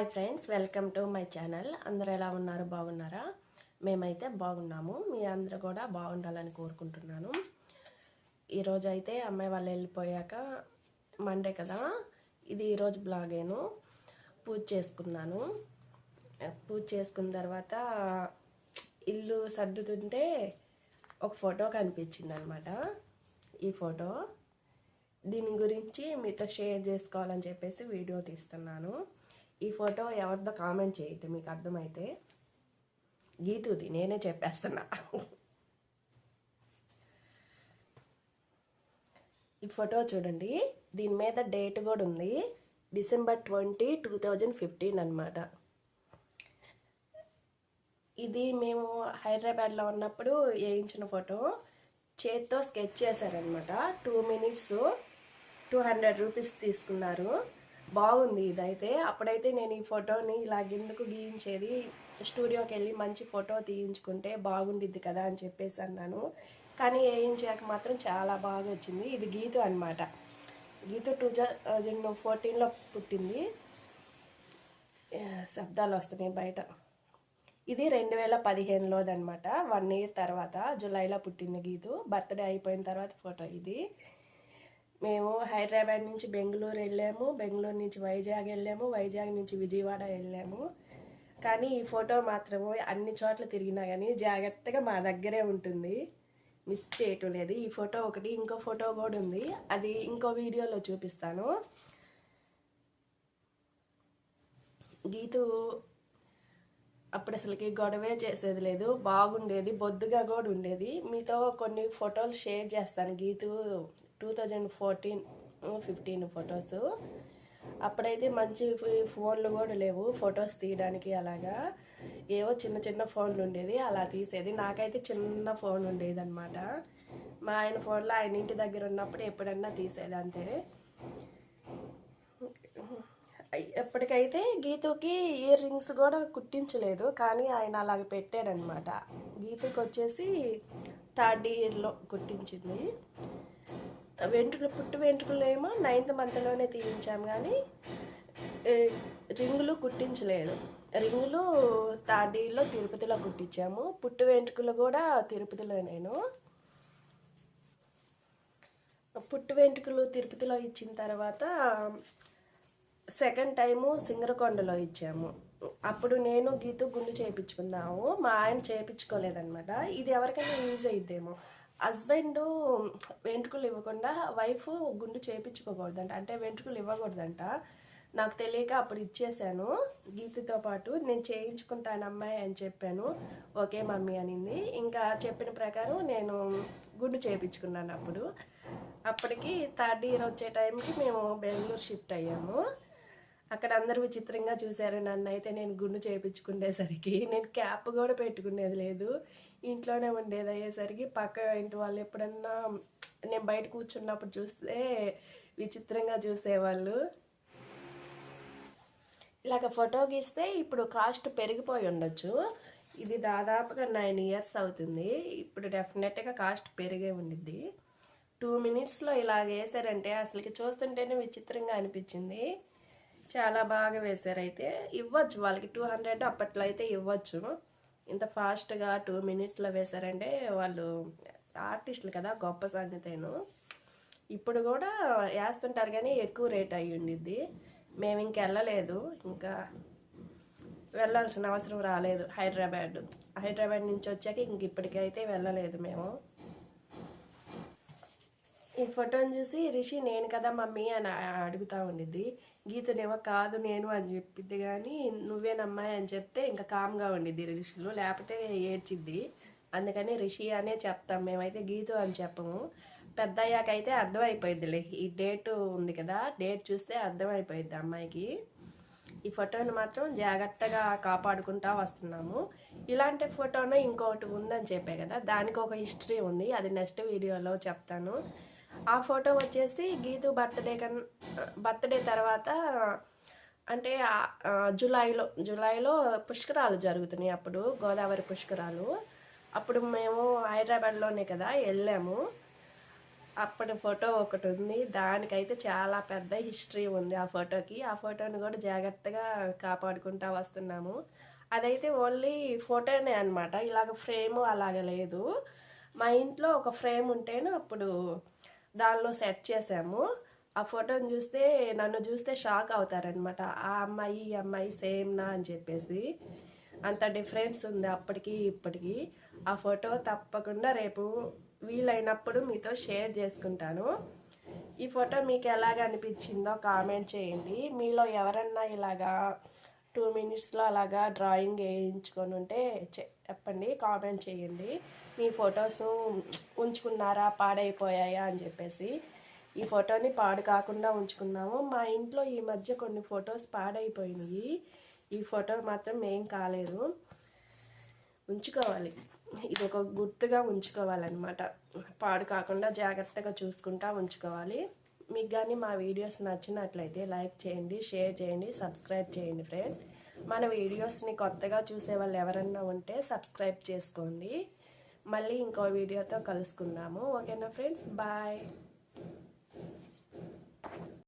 Hi friends welcome to my channel. అందరూ ఎలా ఉన్నారు? బాగున్నారా? మేమైతే బాగున్నాము. మీ అందరు కూడా బాగుండాలని కోరుకుంటున్నాను. ఈరోజు అయితే అమ్మాయి వాళ్ళు వెళ్ళిపోయాక మండే కదా. ఇది ఈరోజు బ్లాగేను. పూజ చేసుకున్నాను. పూజ చేసుకున్న తర్వాత ఇల్లు సర్దుతుంటే ఒక ఫోటో కనిపించింది అనమాట ఈ ఫోటో. దీని గురించి మీతో షేర్ చేసుకోవాలని చెప్పేసి వీడియో తీస్తున్నాను. ఈ ఫోటో ఎవరిదో కామెంట్ చేయండి మీకు అర్థమైతే. గీతుది నేనే చెప్పేస్తున్నా. ఈ ఫోటో చూడండి దీని మీద డేట్ కూడా ఉంది. December twenty two thousand fifteen అనమాట ఇది మేము హైదరాబాద్లో ఉన్నప్పుడు వేయించిన ఫోటో. చేత్తో స్కెచ్ చేశారనమాట two minutes two hundred rupees తీసుకున్నారు. బాగుంది ఇదైతే. అప్పుడైతే నేను ఈ ఫోటోని ఇలాగెందుకు గీయించేది? స్టూడియోకి వెళ్ళి మంచి ఫోటో తీయించుకుంటే బాగుండిద్ది కదా అని చెప్పేసి అన్నాను. కానీ వేయించాక మాత్రం చాలా బాగా వచ్చింది. ఇది గీతు అనమాట గీతు టూ థౌజండ్ ఫోర్టీన్లో పుట్టింది. శబ్దాలు వస్తున్నాయి బయట. ఇది రెండు వేల పదిహేనులోది అనమాట వన్ ఇయర్ తర్వాత జూలైలో పుట్టింది గీతు. బర్త్డే అయిపోయిన తర్వాత ఫోటో ఇది. మేము హైదరాబాద్ నుంచి బెంగళూరు వెళ్ళాము. బెంగళూరు నుంచి వైజాగ్ వెళ్ళాము. వైజాగ్ నుంచి విజయవాడ వెళ్ళాము. కానీ ఈ ఫోటో మాత్రము అన్ని చోట్ల తిరిగినా కానీ జాగ్రత్తగా మా దగ్గరే ఉంటుంది. మిస్ చేయటం లేదు. ఈ ఫోటో ఒకటి ఇంకో ఫోటో కూడా ఉంది. అది ఇంకో వీడియోలో చూపిస్తాను. గీతు అప్పుడు అసలుకి గొడవే చేసేది లేదు. బాగుండేది బొద్దుగా కూడా ఉండేది. మీతో కొన్ని ఫోటోలు షేర్ చేస్తాను. Geethu two thousand fourteen fifteen photos అప్పుడైతే మంచి ఫోన్లు కూడా లేవు. ఫొటోస్ తీయడానికి అలాగా. ఏవో చిన్న చిన్న ఫోన్లు ఉండేది. అలా తీసేది. నాకైతే చిన్న ఫోన్ ఉండేది అనమాట మా ఆయన ఫోన్లో ఆయన ఇంటి దగ్గర ఉన్నప్పుడు ఎప్పుడన్నా తీసేది అంతే. ఎప్పటికైతే గీతుకి ఇయర్ రింగ్స్ కూడా కుట్టించలేదు కానీ ఆయన అలాగ పెట్టాడనమాట. గీతుకి వచ్చేసి థర్డ్ ఇయర్లో కుట్టించింది. వెంట్రుకలు పుట్టు వెంట్రుకలు ఏమో నైన్త్ మంత్లోనే తీయించాం కానీ రింగులు కుట్టించలేదు. రింగులు థర్డ్ ఇయర్లో తిరుపతిలో కుట్టించాము. పుట్టు వెంట్రుకలు కూడా తిరుపతిలో నేను. పుట్టు వెంట్రుకలు తిరుపతిలో ఇచ్చిన తర్వాత సెకండ్ టైము సింగరకొండలో ఇచ్చాము. అప్పుడు నేను గీతు గుండు చేయించుకున్నాము మా ఆయన చేయించుకోలేదనమాట ఇది ఎవరికైనా యూజ్ అయిద్దేమో. హస్బెండ్ వెంట్రుకలు ఇవ్వకుండా వైఫ్ గుండు చేయించుకోకూడదంట. అంటే వెంట్రుకలు ఇవ్వకూడదంట. నాకు తెలియక అప్పుడు ఇచ్చేసాను గీతతో పాటు నేను చేయించుకుంటాను అమ్మాయి అని చెప్పాను. ఓకే మమ్మీ అనింది. ఇంకా చెప్పిన ప్రకారం నేను గుండు చేయించుకున్నాను అప్పుడు. అప్పటికి థర్డ్ ఇయర్ వచ్చే టైంకి మేము బెంగళూరు షిఫ్ట్ అయ్యాము. అక్కడ అందరూ విచిత్రంగా చూశారు. నన్ను అయితే నేను గుండు చేయించుకునేసరికి నేను క్యాప్ కూడా పెట్టుకునేది లేదు. ఇంట్లోనే ఉండేది అయ్యేసరికి పక్క ఇంటి వాళ్ళు ఎప్పుడన్నా నేను బయట కూర్చున్నప్పుడు చూస్తే విచిత్రంగా చూసేవాళ్ళు. ఇలాగ ఫోటో గీస్తే ఇప్పుడు కాస్ట్ పెరిగిపోయి ఉండొచ్చు. ఇది దాదాపుగా నైన్ ఇయర్స్ అవుతుంది. ఇప్పుడు డెఫినెట్గా కాస్ట్ పెరిగే ఉండిద్ది. టూ మినిట్స్లో ఇలాగ వేసారంటే అసలుకి చూస్తుంటేనే విచిత్రంగా అనిపించింది. చాలా బాగా వేశారు అయితే ఇవ్వచ్చు వాళ్ళకి టూ హండ్రెడ్ అప్పట్లో అయితే ఇవ్వచ్చు. ఇంత ఫాస్ట్గా టూ మినిట్స్లో వేశారంటే వాళ్ళు ఆర్టిస్టులు కదా గొప్ప సంగతేను. ఇప్పుడు కూడా వేస్తుంటారు కానీ ఎక్కువ రేట్ అయ్యి ఉండిద్ది. మేము ఇంక వెళ్ళలేదు. ఇంకా వెళ్ళాల్సిన అవసరం రాలేదు హైదరాబాద్. హైదరాబాద్ నుంచి వచ్చాక ఇంక ఇప్పటికైతే వెళ్ళలేదు మేము. ఈ ఫోటోని చూసి రిషి నేను కదా మమ్మీ అని అడుగుతా ఉండిద్ది. గీతనేమో కాదు నేను అని చెప్పిద్ది కానీ నువ్వేనమ్మాయి అని చెప్తే ఇంకా కామ్గా ఉండిద్ది రిషిలో. లేకపోతే ఏడ్చిద్ది. అందుకని రిషి అనే చెప్తాం. మేమైతే గీతు అని చెప్పము. పెద్ద అయ్యాకైతే అర్థమైపోయిద్దిలే. ఈ డేట్ ఉంది కదా డేట్ చూస్తే అర్థమైపోయిద్ది అమ్మాయికి. ఈ ఫోటోని మాత్రం జాగ్రత్తగా కాపాడుకుంటా వస్తున్నాము. ఇలాంటి ఫోటోను ఇంకొకటి ఉందని చెప్పే కదా దానికి ఒక హిస్టరీ ఉంది. అది నెక్స్ట్ వీడియోలో చెప్తాను. ఆ ఫోటో వచ్చేసి గీతు బర్త్డే కన్ బర్త్డే తర్వాత అంటే జూలైలో జూలైలో పుష్కరాలు జరుగుతున్నాయి అప్పుడు గోదావరి పుష్కరాలు. అప్పుడు మేము హైదరాబాద్లోనే కదా వెళ్ళాము. అప్పటి ఫోటో ఒకటి ఉంది. దానికైతే చాలా పెద్ద హిస్టరీ ఉంది ఆ ఫోటోకి. ఆ ఫోటోని కూడా జాగ్రత్తగా కాపాడుకుంటా వస్తున్నాము. అదైతే ఓన్లీ ఫోటోనే అనమాట ఇలాగ ఫ్రేమ్ అలాగ లేదు. మా ఇంట్లో ఒక ఫ్రేమ్ ఉంటేనే అప్పుడు దానిలో సెట్ చేసాము. ఆ ఫోటోని చూస్తే నన్ను చూస్తే షాక్ అవుతారనమాట ఆ అమ్మాయి ఈ అమ్మాయి సేమ్ నా అని చెప్పేసి. అంత డిఫరెన్స్ ఉంది అప్పటికి ఇప్పటికి. ఆ ఫోటో తప్పకుండా రేపు వీలైనప్పుడు మీతో షేర్ చేసుకుంటాను. ఈ ఫోటో మీకు ఎలాగ అనిపించిందో కామెంట్ చేయండి. మీలో ఎవరన్నా ఇలాగా టూ మినిట్స్లో అలాగా డ్రాయింగ్ వేయించుకొని ఉంటే చె- చెప్పండి కామెంట్ చేయండి. మీ ఫొటోస్ ఉంచుకున్నారా? పాడైపోయాయా? అని చెప్పేసి ఈ ఫోటోని పాడు కాకుండా ఉంచుకున్నాము. మా ఇంట్లో ఈ మధ్య కొన్ని ఫొటోస్ పాడైపోయినాయి. ఈ ఫోటో మాత్రం ఏం కాలేదు. ఉంచుకోవాలి. ఇది ఒక గుర్తుగా ఉంచుకోవాలన్నమాట. పాడు కాకుండా జాగ్రత్తగా చూసుకుంటా ఉంచుకోవాలి. మీకు కానీ మా వీడియోస్ నచ్చినట్లయితే లైక్ చేయండి షేర్ చేయండి సబ్స్క్రైబ్ చేయండి ఫ్రెండ్స్. మన వీడియోస్ని కొత్తగా చూసే వాళ్ళు ఎవరన్నా ఉంటే సబ్స్క్రైబ్ చేసుకోండి. మళ్ళీ ఇంకో వీడియోతో కలుసుకుందాము. ఓకేనా ఫ్రెండ్స్? బాయ్.